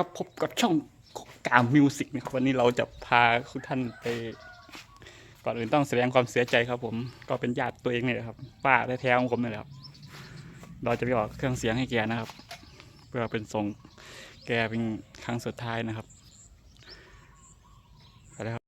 ครับพบกับช่องกามมิวสิกนะครับวันนี้เราจะพาทุกท่านไป ก่อนอื่นต้องแสดงความเสียใจครับ ผมก็เป็นญาติตัวเองเนี่ยครับป้าแท้ๆของผมนี่แหละครับเราจะไปออกเครื่องเสียงให้แกนะครับ เพื่อเป็นส่งแกเป็นครั้งสุดท้ายนะครับไปแล้วครับ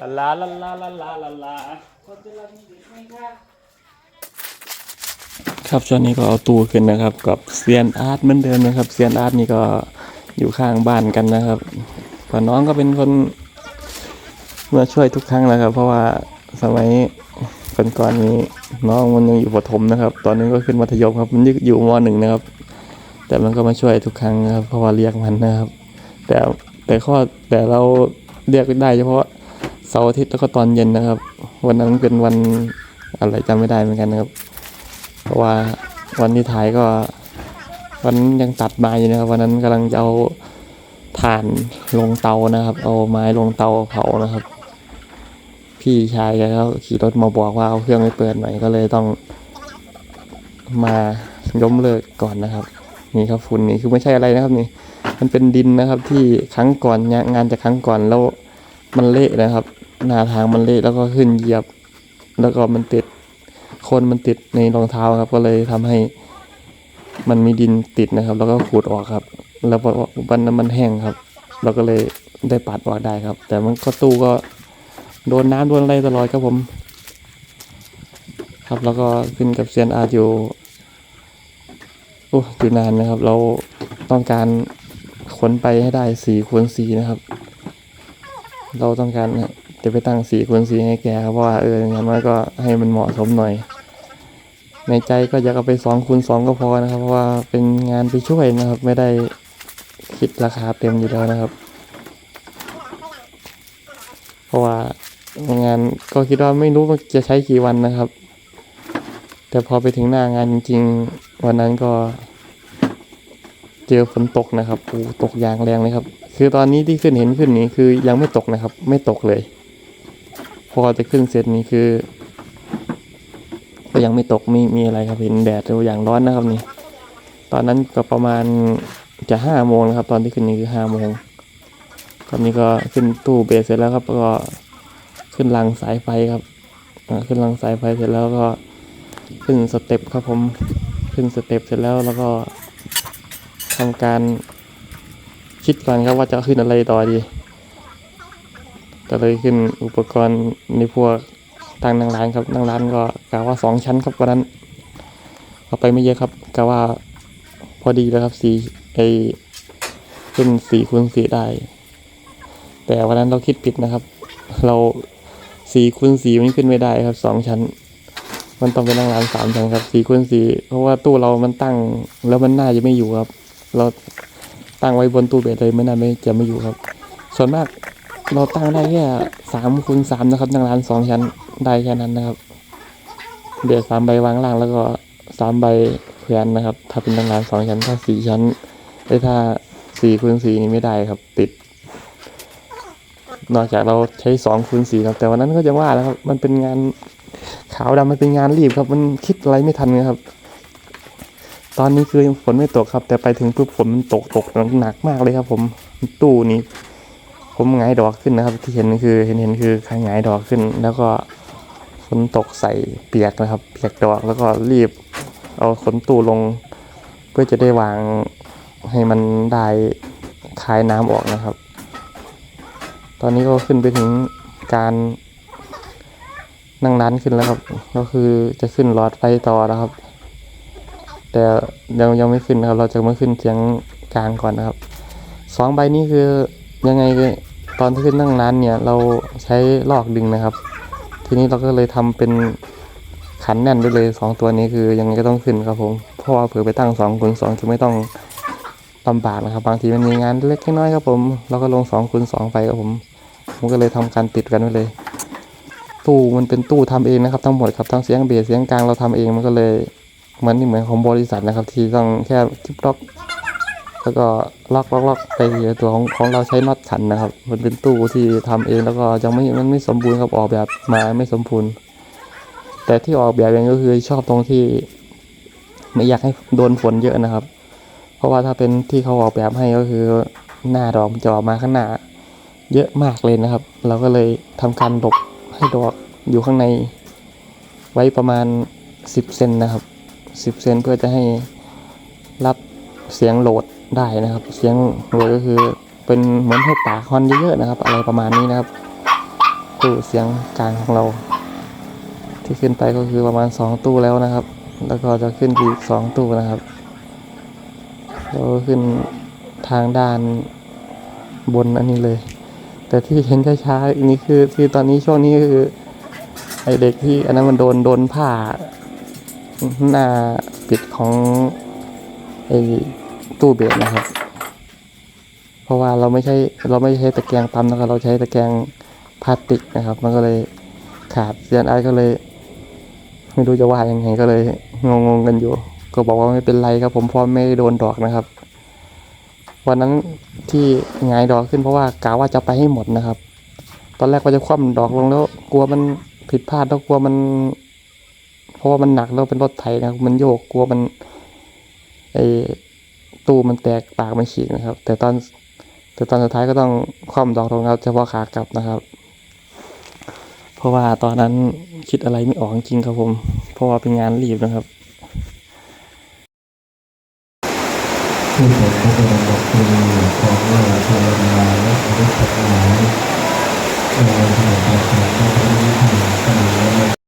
ลาลาลาลาลาลาลาครับช่วงนี้ก็เอาตู้ขึ้นนะครับ กับเซียนอาร์ตเหมือนเดิมนะครับเซียนอาร์ตนี่ก็อยู่ข้างบ้านกันนะครับก็น้องก็เป็นคนมาช่วยทุกครั้งนะครับ เพราะว่าสมัยก่อนๆนี้น้องมันยังอยู่ประถมนะครับ ตอนนี้ก็ขึ้นมัธยมครับ มันอยู่มหนึ่งนะครับ แต่มันก็มาช่วยทุกครั้งนะครับ เพราะว่าเรียกมันนะครับ แต่แต่ข้อแต่เราเรียกได้เฉพาะ สาร์อาทิตย์แล้วก็ตอนเย็นนะครับ วันนั้นเป็นวันอะไรจำไม่ได้เหมือนกันนะครับ เพราะว่าวันที่ถ่ายก็วันยังตัดไม้อยู่นะครับ วันนั้นกำลังจะเอาถ่านลงเตานะครับ เอาไม้ลงเตาเผานะครับ พี่ชายแกก็ขี่รถมาบอกว่าเอาเครื่องไปเปิดหน่อยก็เลยต้องมาล้มเลิกก่อนนะครับ นี่ครับฝุ่นนี่คือไม่ใช่อะไรนะครับนี่ มันเป็นดินนะครับที่ครั้งก่อนงานจากครั้งก่อนแล้วมันเละนะครับ หน้าทางมันเละแล้วก็ขึ้นเหยียบ แล้วก็มันติดคนมันติดในรองเท้าครับ ก็เลยทำให้มันมีดินติดนะครับ แล้วก็ขูดออกครับ แล้ววันนั้นมันแห้งครับ เราก็เลยได้ปัดออกได้ครับ แต่มันก็ตู้ก็โดนน้ำโดนอะไรตลอดครับผม ครับแล้วก็ขึ้นกับเซียนอาร์อยู่โอ้อยู่นานนะครับ เราต้องการขนไปให้ได้สี่คูณสี่นะครับ เราต้องการ จะไปตั้งสีคูณสีให้แกครับเพราะว่าเอออย่างนั้นก็ให้มันเหมาะสมหน่อย ในใจก็อยากเอาไปสองคูณสองก็พอนะครับ เพราะว่าเป็นงานไปช่วยนะครับ ไม่ได้คิดราคาเต็มอยู่แล้วนะครับ เพราะว่างานก็คิดว่าไม่รู้ว่าจะใช้กี่วันนะครับ แต่พอไปถึงหน้างานจริงๆ วันนั้นก็เจอฝนตกนะครับโอ้ตกอย่างแรงเลยครับ คือตอนนี้ที่ขึ้นเห็นขึ้นนี้คือยังไม่ตกนะครับ ไม่ตกเลย พอจะขึ้นเสร็จนี้คือ ก็ยังไม่ตกมีมีอะไรครับเห็นแดดอย่างร้อนนะครับนี่ ตอนนั้นก็ประมาณจะห้าโมงนะครับ ตอนที่ขึ้นนี้คือห้าโมงตอนนี้ก็ขึ้นตู้เบสเสร็จแล้วครับก็ขึ้นรังสายไฟครับขึ้นรังสายไฟเสร็จแล้วก็ขึ้นสเต็ปครับผมขึ้นสเต็ปเสร็จแล้วแล้วก็ทำการคิดก่อนครับว่าจะขึ้นอะไรต่อดี ก็เลยขึ้นอุปกรณ์ในพวกตั้งนั่งร้านครับนั่งร้านก็กะว่าสองชั้นครับวันนั้นเอาไปไม่เยอะครับกะว่าพอดีแล้วครับสี่ไอขึ้นสี่คูณสี่ได้ แต่วันนั้นเราคิดผิดนะครับ เราสี่คูณสี่มันขึ้นไม่ได้ครับสองชั้น มันต้องเป็นนั่งร้านสามชั้นครับสี่คูณสี่เพราะว่าตู้เรามันตั้งแล้วมันน่าจะไม่อยู่ครับ เราตั้งไว้บนตู้เบสเลยไม่น่าไม่จะไม่อยู่ครับ ส่วนมาก เราตั้งได้แค่สามคูณสามนะครับนั่งร้านสองชั้นได้แค่นั้นนะครับเบสสามใบวางล่างแล้วก็สามใบแขวนนะครับ ถ้าเป็นนั่งร้านสองชั้นถ้าสี่ชั้นไอ้ถ้าสี่คูณสี่นี่ไม่ได้ครับ ติด นอกจากเราใช้สองคูณสี่ครับ แต่วันนั้นก็จะว่าแล้วครับ มันเป็นงานขาวดำมันเป็นงานรีบครับ มันคิดอะไรไม่ทันนะครับ ตอนนี้คือฝนไม่ตกครับ แต่ไปถึงปุ๊บฝนมันตกตกหนักมากเลยครับ ผมตู้นี้ ผมหงายดอกขึ้นนะครับ ที่เห็นคือเห็นเห็นคือข้างหงายดอกขึ้น แล้วก็ฝนตกใส่เปียกนะครับ เปียกดอกแล้วก็รีบเอาขนตู้ลง เพื่อจะได้วางให้มันได้คายน้ำออกนะครับ ตอนนี้ก็ขึ้นไปถึงการนั่งร้านขึ้นแล้วครับ ก็คือจะขึ้นหลอดไฟต่อแล้วครับ แต่ยังยังไม่ขึ้นนะครับ เราจะมาขึ้นเสียงกลางก่อนนะครับสองใบนี้คือ ยังไงตอนที่ขึ้นนั่งร้านเนี่ย เราใช้ลอกดึงนะครับ ทีนี้เราก็เลยทำเป็นขันแน่นไปเลยสองตัวนี้คือยังไงก็ต้องขึ้นครับผมเพราะว่าเผื่อไปตั้งสองคูณสองจะไม่ต้องลำบากนะครับ บางทีมันมีงานเล็กน้อยครับผมเราก็ลงสองคูณสองไปครับผมผมก็เลยทำการติดกันไว้เลย ตู้มันเป็นตู้ทำเองนะครับทั้งหมดครับทั้งเสียงเบสเสียงกลางเราทำเองมันก็เลยเหมือนนี่เหมือนของบริษัทนะครับ ที่ต้องแค่คลิปล็อก แล้วก็ล็อกล็อกล็อกไปตัวของของเราใช้น็อตขันนะครับ มันเป็นตู้ที่ทำเองแล้วก็ยังไม่มันไม่สมบูรณ์ครับออกแบบมาไม่สมบูรณ์ แต่ที่ออกแบบเองก็คือชอบตรงที่ ไม่อยากให้โดนฝนเยอะนะครับ เพราะว่าถ้าเป็นที่เขาออกแบบให้ก็คือหน้าดอกจะออกมาข้างหน้า เยอะมากเลยนะครับ เราก็เลยทำการหลบให้ดอกอยู่ข้างในไว้ประมาณ 10 เซนนะครับ 10 เซนเพื่อจะให้รับเสียงโหลด ได้นะครับ เสียงโหลดก็คือเป็นเหมือนให้ปากคอนเยอะๆนะครับ อะไรประมาณนี้นะครับตู้เสียงกลางของเรา ที่ขึ้นไปก็คือประมาณ 2 ตู้แล้วนะครับ แล้วก็จะขึ้นอีกสองตู้นะครับแล้วก็ขึ้นทางด้านบนอันนี้เลย แต่ที่เห็นช้าๆอันนี้คือคือตอนนี้ช่วงนี้คือไอเด็กที่อันนั้นมันโดนโดนผ้าหน้าปิดของไอ ตู้เบสนะครับ เพราะว่าเราไม่ใช่เราไม่ใช้ตะแกรงปั๊มนะครับเราใช้ตะแกรงพลาสติกนะครับ มันก็เลยขาดเซียนไอก็เลย ไม่รู้จะว่ายังไงก็เลยงงๆกันอยู่ ก็บอกว่าไม่เป็นไรครับ ผมพราะไม่โดนดอกนะครับวันนั้นที่งายดอกขึ้นเพราะว่ากะว่าจะไปให้หมดนะครับ ตอนแรกว่าจะคว่ำดอกลงแล้วกลัวมันผิดพลาดแล้วกลัวมัน เพราะว่ามันหนักแล้วเป็นรถไถนะครับมันโยกกลัวมันไอ ตู้มันแตกปากมันฉีกนะครับ แต่ตอนแต่ตอนสุดท้ายก็ต้องคว่ำดอกลงครับเฉพาะขากลับนะครับ เพราะว่าตอนนั้นคิดอะไรไม่ออกจริงครับผม เพราะว่าเป็นงานรีบนะครับที่ผมก็เป็นบทเพลงของเราทวดานและมนุษย์ทั้งหลายในวันที่เราประการะพุทธธรรมสมัยนั้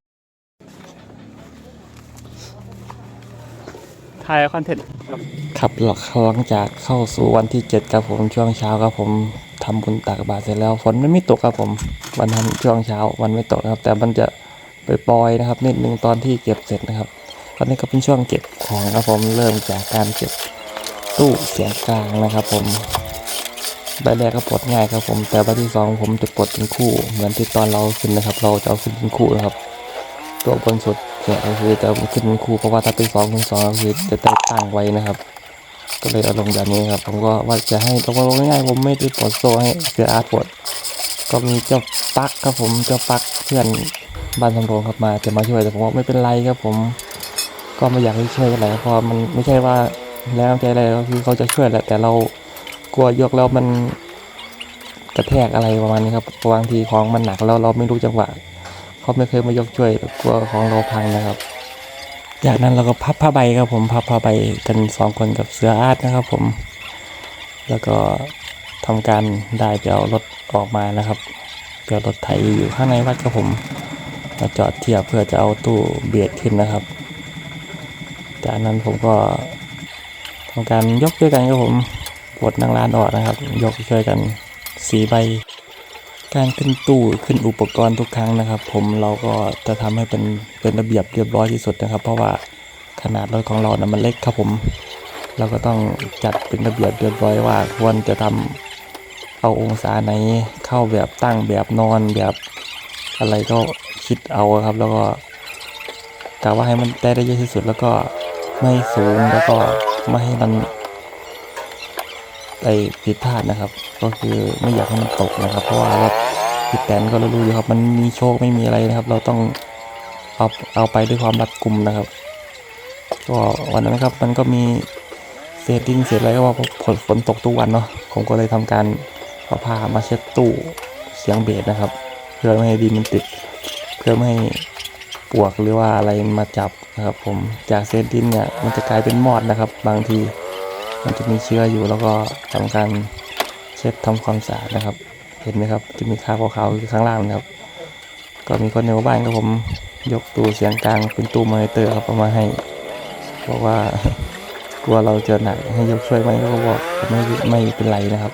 ถ่ายคอนเทนต์ครับหลังหลังจากเข้าสู่วันที่เจ็ดครับผมช่วงเช้าครับผมทำบุญตักบาตรเสร็จแล้วฝนมันไม่ตกครับผมวันนั้นช่วงเช้าวันไม่ตกครับ แต่มันจะไปปล่อยๆนะครับ นิดนึงตอนที่เก็บเสร็จนะครับตอนนี้ก็เป็นช่วงเก็บของครับผมเริ่มจากการเก็บตู้เสียงกลางนะครับ ผมใบแรกก็ปลดง่ายครับผม แต่ใบที่สองผมจะปลดเป็นคู่ เหมือนที่ตอนเราขึ้นนะครับ เราจะเอาขึ้นเป็นคู่นะครับ ตัวบนสุด เนี่ยก็คือจะขึ้นเป็นครูเพราะว่าถ้าเป็นสองเป็นสองก็คือจะได้ตั้งไว้นะครับ ก็เลยเอาลงแบบนี้ครับ ผมก็ว่าจะให้ลงมาลงง่ายๆผมไม่ได้ปลดโซ่ให้เสียอาร์ตปลดก็มีเจ้าปักครับผมเจ้าปักเพื่อนบ้านสำโรงครับมาจะมาช่วยแต่ผมว่าไม่เป็นไรครับผม ก็ไม่อยากให้ช่วยอะไรเพราะมันไม่ใช่ว่าแรงน้ำใจอะไรก็คือเขาจะช่วยแหละแต่เรากลัวยกแล้วมันกระแทกอะไรประมาณนี้ครับบางทีของมันหนักแล้วเราไม่รู้จังหวะ เขาไม่เคยมายกช่วยกลัวของเราพังนะครับ จากนั้นเราก็พับผ้าใบครับผมพับผ้าใบกันสองคนกับเสืออาร์ตนะครับผม แล้วก็ทำการได้ไปเอารถออกมานะครับเดี๋ยวรถไถอยู่ข้างในวัดครับผมมาจอดเทียบเพื่อจะเอาตู้เบียดขึ้นนะครับ จากนั้นผมก็ทำการยกด้วยกันครับผมปลดนางร้านออกนะครับ ยกช่วยกันสีใบ การขึ้นตู้ขึ้นอุปกรณ์ทุกครั้งนะครับ ผมเราก็จะทำให้เป็นเป็นระเบียบเรียบร้อยที่สุดนะครับ เพราะว่าขนาดรถของเรานะมันเล็กครับผม เราก็ต้องจัดเป็นระเบียบเรียบร้อยว่าควรจะทำเอาองศาไหนเข้าแบบตั้งแบบนอนแบบอะไรก็คิดเอาครับ แล้วก็กะว่าให้มันได้ได้เยอะที่สุดแล้วก็ไม่สูงแล้วก็ไม่ให้มัน ไปผิดพลาดนะครับ ก็คือไม่อยากให้มันตกนะครับ เพราะว่ารถผิดแตนก็รู้อยู่ครับมันมีโชคไม่มีอะไรนะครับ เราต้องเอาเอาไปด้วยความรัดกุมนะครับ ก็วันนั้นครับมันก็มีเศษดินเศษอะไรก็ว่าฝนฝนตกทุกวันเนาะผมก็เลยทำการเอาผ้ามาเช็ดตู้เสียงเบสนะครับ เพื่อไม่ให้ดินมันติด เพื่อไม่ให้ปวกหรือว่าอะไรมาจับนะครับ ผมจากเศษดินเนี่ยมันจะกลายเป็นมอดนะครับ บางที มันจะมีเชื้ออยู่แล้วก็ทำการเช็ดทำความสะอาดนะครับ เห็นไหมครับจะมีคราบขาวๆอยู่ข้างล่างนะครับ ก็มีคนในหมู่บ้านครับผมยกตู้เสียงกลางเป็นตู้มอนิเตอร์ครับเอามาให้บอกว่ากลัวเราเจะหนักให้ยกช่วยไหมก็บอกไม่ไม่เป็นไรนะครับ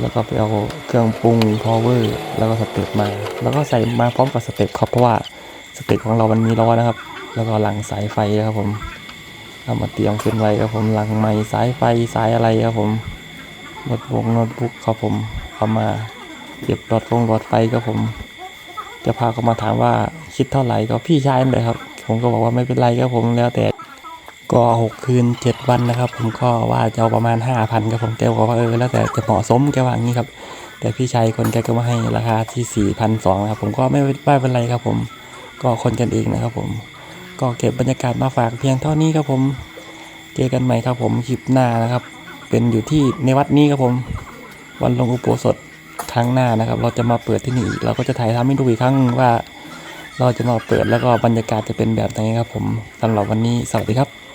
แล้วก็ไปเอาเครื่องปรุงพาวเวอร์แล้วก็สเต็ปมา แล้วก็ใส่มาพร้อมกับสเต็ปครับเพราะว่าสเต็ปของเรามันมีล้อนะครับ แล้วก็หลังสายไฟครับผม เอามาเตรียมขึ้นไว้ครับผมหลังไม้สายไฟสายอะไรครับผมโน้ตบุ๊กโน้ตบุ๊กครับผมเอามาเก็บหลอดฟงหลอดไฟครับผม จะพาเขามาถามว่าคิดเท่าไหร่ก็พี่ชายนั่นเลยครับ ผมก็บอกว่าไม่เป็นไรครับผมแล้วแต่ก็หกคืนเจ็ดวันนะครับ ผมก็ว่าจะเอาประมาณห้าพันครับผมแกบอกว่าเออแล้วแต่จะเหมาะสมแกว่ว่างนี้ครับ แต่พี่ชายคนแกก็มาให้ราคาที่สี่พันสองครับผมก็ไม่ไม่เป็นไรครับผม ก็คนกันเองนะครับผม ก็เก็บบรรยากาศมาฝากเพียงเท่านี้ครับผม เจอกันใหม่ครับผมคลิปหน้านะครับ เป็นอยู่ที่ในวัดนี้ครับผม วันลงอุโบสถครั้งหน้านะครับ เราจะมาเปิดที่นี่เราก็จะถ่ายทำให้ดูอีกครั้งว่า เราจะมาเปิดแล้วก็บรรยากาศจะเป็นแบบไหนครับผมสำหรับวันนี้สวัสดีครับ